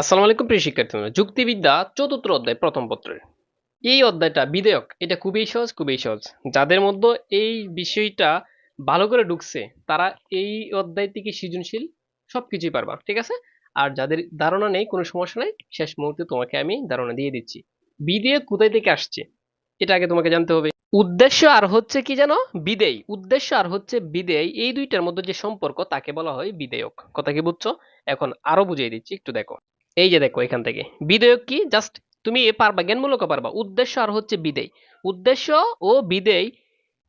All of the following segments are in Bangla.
আসসালামু আলাইকুম প্রিয় শিক্ষার্থী যুক্তিবিদ্যা চতুর্থ অধ্যায়, প্রথম পত্রের। এই অধ্যায়টা বিধেয়ক, এটা খুবই সহজ খুবই সহজ। যাদের মধ্যে এই বিষয়টা ভালো করে ঢুকছে, তারা এই অধ্যায় থেকে সৃজনশীল সবকিছুই পারবা, ঠিক আছে? আর যাদের ধারণা নেই, কোনো সমস্যা নেই, শেষ মুহূর্তে তোমাকে আমি ধারণা দিয়ে দিচ্ছি। বিধেয়ক কোথায় থেকে আসছে, এটা আগে তোমাকে জানতে হবে। উদ্দেশ্য আর হচ্ছে কি জানো? বিদেয়। উদ্দেশ্য আর হচ্ছে বিদেয়, এই দুইটার মধ্যে যে সম্পর্ক, তাকে বলা হয় বিধেয়ক। কথা কি বুঝছ? এখন আরও বুঝিয়ে দিচ্ছি, একটু দেখো। এই যে দেখো এখান থেকে। বিধেয়ক কি? জাস্ট তুমি এ পারবা জ্ঞানমূলক পারবা। উদ্দেশ্য আর হচ্ছে বিদেয় উদ্দেশ্য ও বিদেয়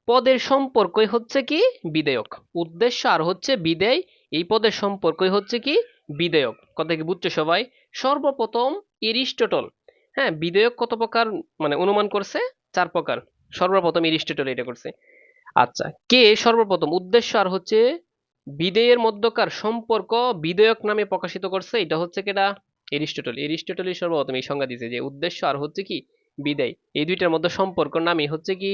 পদের সম্পর্কই হচ্ছে কি? বিধেয়ক। উদ্দেশ্য আর হচ্ছে বিদেয় এই পদের সম্পর্কই হচ্ছে কি? বিধেয়ক। কথা কি বুঝছ সবাই? সর্বপ্রথম এরিস্টটল। হ্যাঁ বিধেয়ক কত প্রকার মানে অনুমান করছে? চার প্রকার। সর্বপ্রথম এরিস্টটল এটা করছে। আচ্ছা কে সর্বপ্রথম? উদ্দেশ্য আর হচ্ছে বিদেয়ের মধ্যকার সম্পর্ক বিধেয়ক নামে প্রকাশিত করছে। এটা হচ্ছে কেটা এরিস্টটল। এরিস্টটলই সর্বপ্রথম এই সংজ্ঞা দিয়েছে যে উদ্দেশ্য আর হচ্ছে কি বিদায়। এই দুইটার মধ্যে সম্পর্ক নামই হচ্ছে কি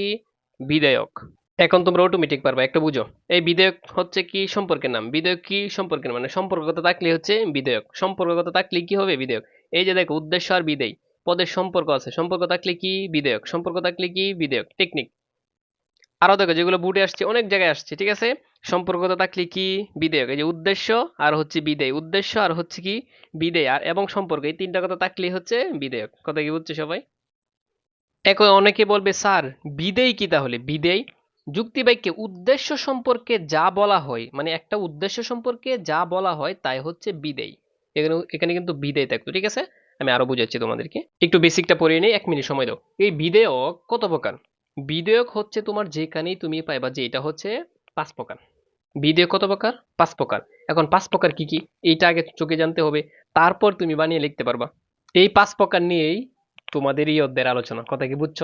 বিধায়ক এখন তোমরা অটোমেটিক পারবে, একটা বুঝো। এই বিধেয়ক হচ্ছে কি সম্পর্কের নাম? বিধেয়ক কি সম্পর্কের মানে সম্পর্কগত থাকলে হচ্ছে বিধেয়ক সম্পর্কগত থাকলে কি হবে বিধেয়ক এই যে দেখো, উদ্দেশ্য আর বিধেয় পদের সম্পর্ক আছে। সম্পর্ক থাকলে কি বিধেয়ক সম্পর্ক থাকলে কি বিধেয়ক টেকনিক আরও দেখো, যেগুলো বুটে আসছে, অনেক জায়গায় আসছে, ঠিক আছে? সম্পর্কত থাকলে কি? বিধেয়ক। এই যে উদ্দেশ্য আর হচ্ছে বিধেয়। উদ্দেশ্য আর হচ্ছে কি? বিধেয়। আর এবং সম্পর্ক। এই তিনটা কথা থাকলেই হচ্ছে বিধেয়ক। কথা কি বুঝছে সবাই? এখন অনেকে বলবে, স্যার, বিধেয় কি তাহলে? বিধেয় যুক্তি বাক্যে উদ্দেশ্য সম্পর্কে যা বলা হয় মানে একটা উদ্দেশ্য সম্পর্কে যা বলা হয় তাই হচ্ছে বিধেয়। এখানে এখানে কিন্তু বিদেয় থাকতো। ঠিক আছে? আমি আরও বুঝাচ্ছি তোমাদেরকে। একটু বেসিকটা পড়িয়ে নিই, এক মিনিট সময় দাও। এই বিধেয়ক কত প্রকার? বিধেয়ক হচ্ছে তোমার যেখানেই তুমি পাইবা যে এটা হচ্ছে পাঁচ প্রকার। বিধেয়ক কত প্রকার? পাঁচ প্রকার। এখন পাঁচ প্রকার কি কি? এইটা আগে চোখে জানতে হবে। তারপর তুমি বানিয়ে লিখতে পারবা। এই পাঁচ প্রকার নিয়েই তোমাদের এই অধ্যায়ের আলোচনা। কথা কি বুঝছ?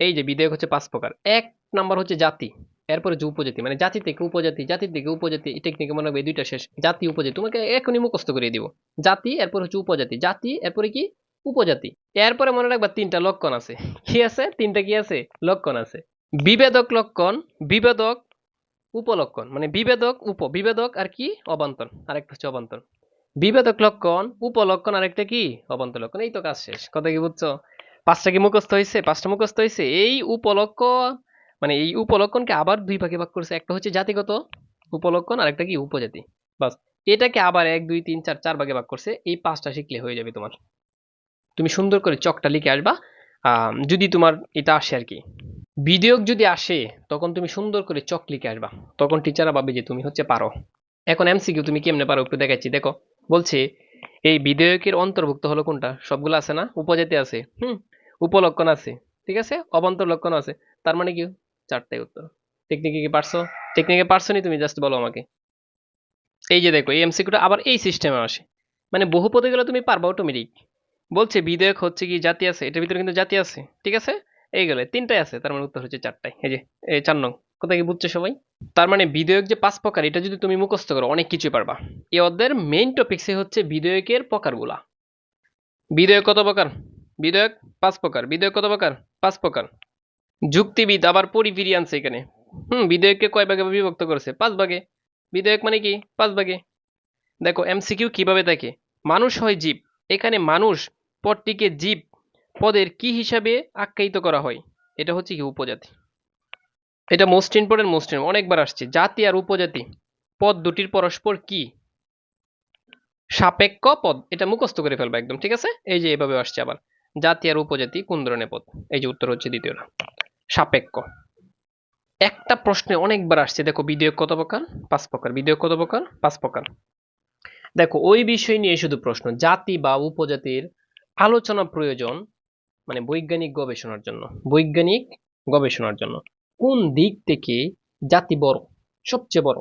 এই যে বিধেয়ক হচ্ছে পাঁচ প্রকার। এক নাম্বার হচ্ছে জাতি। এরপরে যে উপজাতি। মানে জাতি থেকে উপজাতি, জাতি থেকে উপজাতি টেকনিকে মনে হবে দুইটা শেষ। জাতি, উপজাতি। তোমাকে এখনই মুখস্থ করে দিব। জাতি, এরপর হচ্ছে উপজাতি। জাতি, এরপরে কি? উপজাতি। এরপরে মনে রাখবা তিনটা লক্ষণ আছে। কি আছে? তিনটা কি আছে? লক্ষণ আছে। বিভেদক লক্ষণ, বিভেদক উপলক্ষণ মানে বিভেদক উপ বিভেদক আর কি, অবান্তর, আরেকটা হচ্ছে অবান্তর। বিভেদক লক্ষণ, উপলক্ষণ, আরেকটা কি, অবান্তর লক্ষণ, এই তো কাজ শেষ। কথা কি বুঝছ? পাঁচটা কি মুখস্থ হয়েছে পাঁচটা মুখস্থ হয়েছে এই উপলক্ষ মানে এই উপলক্ষণকে আবার দুই ভাগে ভাগ করছে। একটা হচ্ছে জাতিগত উপলক্ষণ আর একটা কি, উপজাতি। বাস, এটাকে আবার এক, দুই, তিন, চার চার ভাগে ভাগ করছে। এই পাঁচটা শিখলে হয়ে যাবে তোমার। তুমি সুন্দর করে চকটা লিখে আসবা। যদি তোমার এটা আসে আর কি। বিধেয়ক যদি আসে, তখন তুমি সুন্দর করে চক লিখে আসবা। তখন টিচাররা ভাবে যে তুমি হচ্ছে পারো। এখন এমসিকিউ তুমি কেমনে পারো একটু দেখাচ্ছি। দেখো, বলছে, এই বিধেয়কের অন্তর্ভুক্ত হলো কোনটা? সবগুলো আছে না? উপজাতি আছে। হুম, উপলক্ষণ আছে। ঠিক আছে? অবান্তর লক্ষণ আছে। তার মানে কি? চারটাই উত্তর। টেকনিকে কি পারছ? টেকনিকে পারছ নি তুমি জাস্ট বলো আমাকে। এই যে দেখো, এই এমসিকিউটা আবার এই সিস্টেমে আসে। মানে বহু পদে গেলে তুমি পারবা অটোমেটিক বলছে বিধেয়ক হচ্ছে কি জাতি আছে? এটার ভিতরে কিন্তু জাতি আছে। ঠিক আছে? এই গেলে তিনটাই আছে, তার মানে উত্তর হচ্ছে চারটাই। এই যে, এই চার নং, কোথায় কি বুঝছ সবাই? তার মানে বিধেয়ক যে পাঁচ প্রকার, এটা যদি তুমি মুখস্থ করো, অনেক কিছুই পারবা। এই অধ্যায়ের মেইন টপিকসে হচ্ছে বিধেয়কের প্রকারগুলা। বিধেয়ক কত প্রকার? বিধেয়ক পাঁচ প্রকার। বিধেয়ক কত প্রকার? পাঁচ প্রকার। যুক্তিবিদ আবার পরিফিরি আনছে এখানে। হুম, বিধেয়ককে কয় ভাগে বিভক্ত করেছে? পাঁচ ভাগে। বিধেয়ক মানে কি? পাঁচ ভাগে। দেখো এমসিকিউ কীভাবে থাকে মানুষ হয় জীব। এখানে মানুষ পদটিকে জীব পদের কি হিসাবে আখ্যায়িত করা হয়? এটা হচ্ছে কি উপজাতি? এটা মোস্ট ইম্পর্টেন্ট মোস্ট অনেকবার আসছে। জাতি আর উপজাতি। পদ দুটির পরস্পর কি? সাপেক্ষ পদ। এটা মুখস্থ করে ফেলবা একদম, ঠিক আছে? এই যে এভাবে আসছে আবার। জাতি আর উপজাতি কোন ধরনের পদ? এই যে উত্তর হচ্ছে দ্বিতীয়টা সাপেক্ষ। একটা প্রশ্নে অনেকবার আসছে। দেখো, বিধেয়ক কত প্রকার? পাঁচ প্রকার। বিধেয়ক কত প্রকার? পাঁচ প্রকার। দেখো, ওই বিষয় নিয়ে শুধু প্রশ্ন। জাতি বা উপজাতির আলোচনা প্রয়োজন মানে বৈজ্ঞানিক গবেষণার জন্য, বৈজ্ঞানিক গবেষণার জন্য। কোন দিক থেকে জাতি বড়? সবচেয়ে বড়।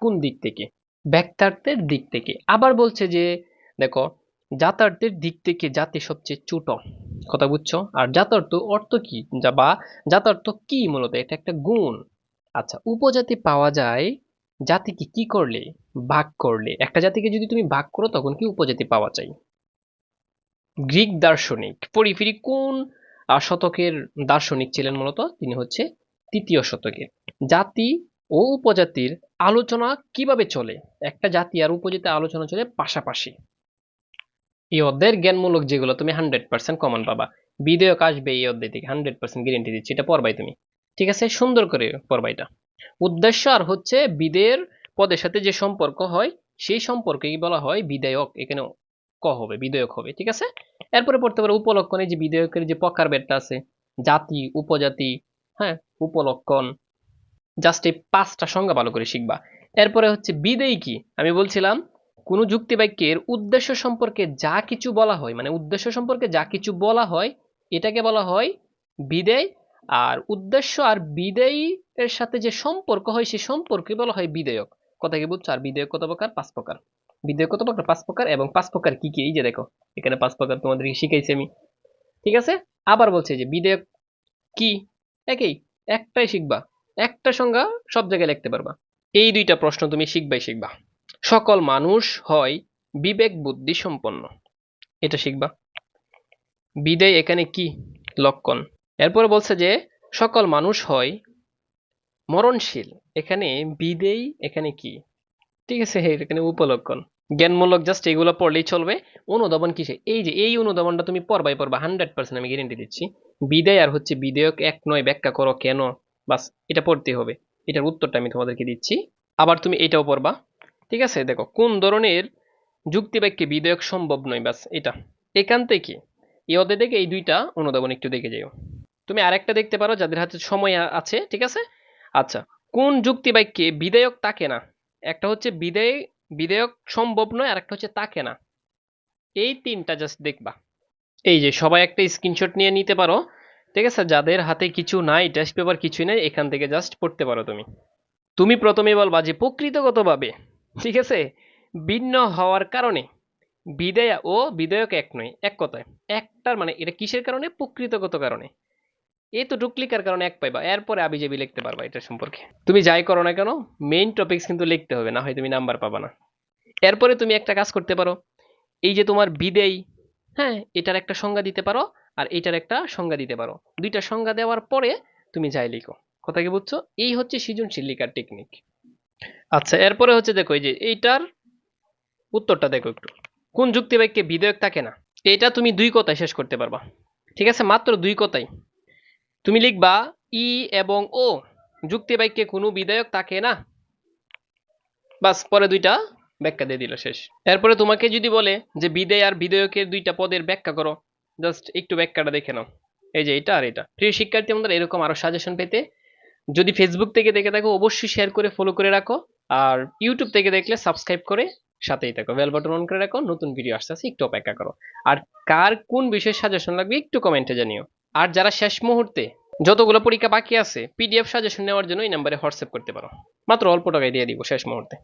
কোন দিক থেকে? ব্যক্তার্থের দিক থেকে। আবার বলছে যে, দেখো যাতার্থের দিক থেকে জাতি সবচেয়ে ছোট। কথা বুঝছ? আর যাতার্থ অর্থ কি? বা যাতার্থ কি মূলত? এটা একটা গুণ। আচ্ছা উপজাতি পাওয়া যায় জাতিকে কি করলে? ভাগ করলে। একটা জাতিকে যদি তুমি ভাগ করো, তখন কি উপজাতি পাওয়া যায়? গ্রিক দার্শনিক। পরিফিরি কোন শতকের দার্শনিক ছিলেন মূলত? তিনি হচ্ছে তৃতীয় শতকের জাতি ও উপজাতির আলোচনা কীভাবে চলে? একটা জাতি আর উপজাতি আলোচনা চলে পাশাপাশি। এই অধ্যায়ের জ্ঞানমূলক যেগুলো, তুমি হান্ড্রেড পার্সেন্ট কমন পাবা। বিধেয়ক আসবে এই অধ্যায় থেকে হান্ড্রেড পার্সেন্ট গ্যারেন্টি দিচ্ছি। এটা পড়বাই তুমি। ঠিক আছে? সুন্দর করে পড়বা এটা। উদ্দেশ্য আর হচ্ছে বিদের পদের সাথে যে সম্পর্ক হয়, সেই সম্পর্কেই বলা হয় বিধায়ক। এখানে ক হবে, বিধায়ক হবে, ঠিক আছে? এরপরে পড়তে পারো উপলক্ষণে যে বিধায়কের যে প্রকারভেদটা আছে, জাতি, উপজাতি হ্যাঁ উপলক্ষণ জাস্ট এই পাঁচটা সংজ্ঞা ভালো করে শিখবা। এরপরে হচ্ছে বিদেয় কি? আমি বলছিলাম, কোনো যুক্তি বাক্যের উদ্দেশ্য সম্পর্কে যা কিছু বলা হয় মানে উদ্দেশ্য সম্পর্কে যা কিছু বলা হয়, এটাকে বলা হয় বিদেয় আর উদ্দেশ্য আর বিদেয়ী এর সাথে যে সম্পর্ক হয় সেই সম্পর্কে বলা হয় বিধেয়ক। কথা কি বুঝছ? আর বিধেয়ক কত প্রকার? পাঁচ প্রকার। বিধেয়ক কত প্রকার? পাঁচ প্রকার এবং পাঁচ প্রকার কি কি? এই যে দেখো, এখানে পাঁচ প্রকার তোমাদেরকে শিখাইছি আমি। ঠিক আছে? আবার বলছে যে বিধেয়ক কি? একই, একটাই শিখবা। একটা সংজ্ঞা সব জায়গায় লিখতে পারবা। এই দুইটা প্রশ্ন তুমি শিখবাই শিখবা। সকল মানুষ হয় বিবেক বুদ্ধি সম্পন্ন। এটা শিখবা। বিদেয় এখানে কি? লক্ষণ। এরপরে বলছে যে সকল মানুষ হয় মরণশীল। এখানে বিদেয় এখানে কি? ঠিক আছে এখানে উপলক্ষণ। জ্ঞানমূলক জাস্ট এগুলো পড়লেই চলবে। অনুধাবন কিসে? এই যে, এই অনুধাবনটা তুমি পড়বাই পড়বা হান্ড্রেড পার্সেন্ট আমি গ্যারেন্টি দিচ্ছি। বিদায় আর হচ্ছে বিধেয়ক এক নয়, ব্যাখ্যা করো কেন? বাস, এটা পড়তে হবে। এটার উত্তরটা আমি তোমাদেরকে দিচ্ছি। আবার তুমি এটাও পড়বা। ঠিক আছে, দেখো, কোন ধরনের যুক্তি বাক্যে বিধেয়ক সম্ভব নয়? বাস, এটা। এখান থেকে এই অধ্যায় থেকে এই দুইটা অনুধাবন একটু দেখে যাও। তুমি আরেকটা দেখতে পারো, যাদের হাতে সময় আছে, ঠিক আছে? আচ্ছা কোন যুক্তি বাক্যে বিধেয়ক তাকে না? একটা হচ্ছে বিদেয়, বিধেয়ক সম্ভব নয় আর একটা হচ্ছে তাকে না এই তিনটা জাস্ট দেখবা। এই যে, সবাই একটা স্ক্রিনশট নিয়ে নিতে পারো, ঠিক আছে? যাদের হাতে কিছু নাই টেস্ট পেপার কিছুই নাই, এখান থেকে জাস্ট পড়তে পারো তুমি। তুমি প্রথমে বলবা যে, প্রকৃতগতভাবে, ঠিক আছে? ভিন্ন হওয়ার কারণে বিদেয় ও বিধেয়ক এক নয়, এক কথায়। একটার মানে এটা কিসের কারণে? প্রকৃতগত কারণে। এই তো ডুপ্লিকার কারণে এক পাইবা। এরপরে আবিজাবি লিখতে পারবা এটা সম্পর্কে। তুমি যাই করো না কেন মেইন টপিকস কিন্তু লিখতে হবে, না হয় তুমি নাম্বার পাবা না। এরপরে তুমি একটা কাজ করতে পারো, এই যে তোমার বিদেয় হ্যাঁ এটার একটা সংজ্ঞা দিতে পারো আর এটার একটা সংজ্ঞা দিতে পারো। দুইটা সংজ্ঞা দেওয়ার পরে তুমি যাই লিখো। কথা কি বুঝছ? এই হচ্ছে সৃজনশীল লিখার টেকনিক আচ্ছা এরপরে হচ্ছে দেখো, এই যে এইটার উত্তরটা দেখো একটু। কোন যুক্তি বাক্যে বিধেয়ক থাকে না, এটা তুমি দুই কথায় শেষ করতে পারবা। ঠিক আছে? মাত্র দুই কথায় তুমি লিখবা ই এবং ও। যুক্তি বাক্যে কোনো বিধায়ক থাকে না। বাস, পরে দুইটা ব্যাখ্যা দিয়ে দিল, শেষ। এরপরে তোমাকে যদি বলে যে বিদেয় আর বিধেয়কের দুইটা পদের ব্যাখ্যা করো, জাস্ট একটু ব্যাখ্যাটা দেখে নাও। এই যে এটা আর এটা। প্রিয় শিক্ষার্থী, আমাদের এরকম আরও সাজেশন পেতে যদি ফেসবুক থেকে দেখে থাকো, অবশ্যই শেয়ার করে ফলো করে রাখো। আর ইউটিউব থেকে দেখলে সাবস্ক্রাইব করে সাথেই থাকো। বেল বাটন অন করে রাখো। নতুন ভিডিও আসতে আসতে একটু অপেক্ষা করো। আর কার কোন বিষয়ে সাজেশন লাগবে, একটু কমেন্টে জানিও। আর যারা শেষ মুহূর্তে যতগুলো পরীক্ষা বাকি আছে পিডিএফ সাজেশন নেওয়ার জন্য এই নাম্বারে হোয়াটসঅ্যাপ করতে পারো। মাত্র অল্প টাকায় দিয়ে দিব শেষ মুহূর্তে।